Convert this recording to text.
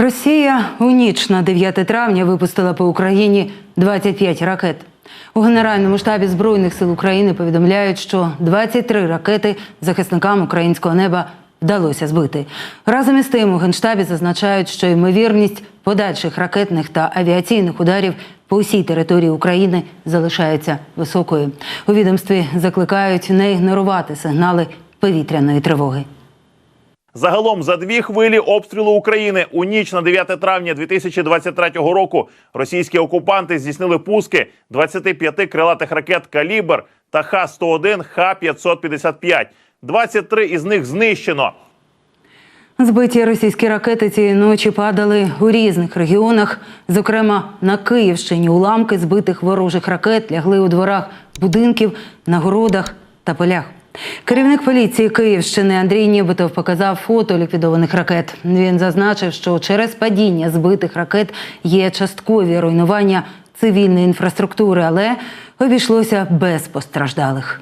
Росія у ніч на 9 травня випустила по Україні 25 ракет. У Генеральному штабі Збройних сил України повідомляють, що 23 ракети захисникам українського неба вдалося збити. Разом із тим у Генштабі зазначають, що ймовірність подальших ракетних та авіаційних ударів по усій території України залишається високою. У відомстві закликають не ігнорувати сигнали повітряної тривоги. Загалом за дві хвилі обстрілу України у ніч на 9 травня 2023 року російські окупанти здійснили пуски 25 крилатих ракет «Калібр» та Х-101, Х-555. 23 із них знищено. Збиті російські ракети цієї ночі падали у різних регіонах. Зокрема, на Київщині уламки збитих ворожих ракет лягли у дворах будинків, на городах та полях. Керівник поліції Київщини Андрій Нібитов показав фото ліквідованих ракет. Він зазначив, що через падіння збитих ракет є часткові руйнування цивільної інфраструктури, але обійшлося без постраждалих.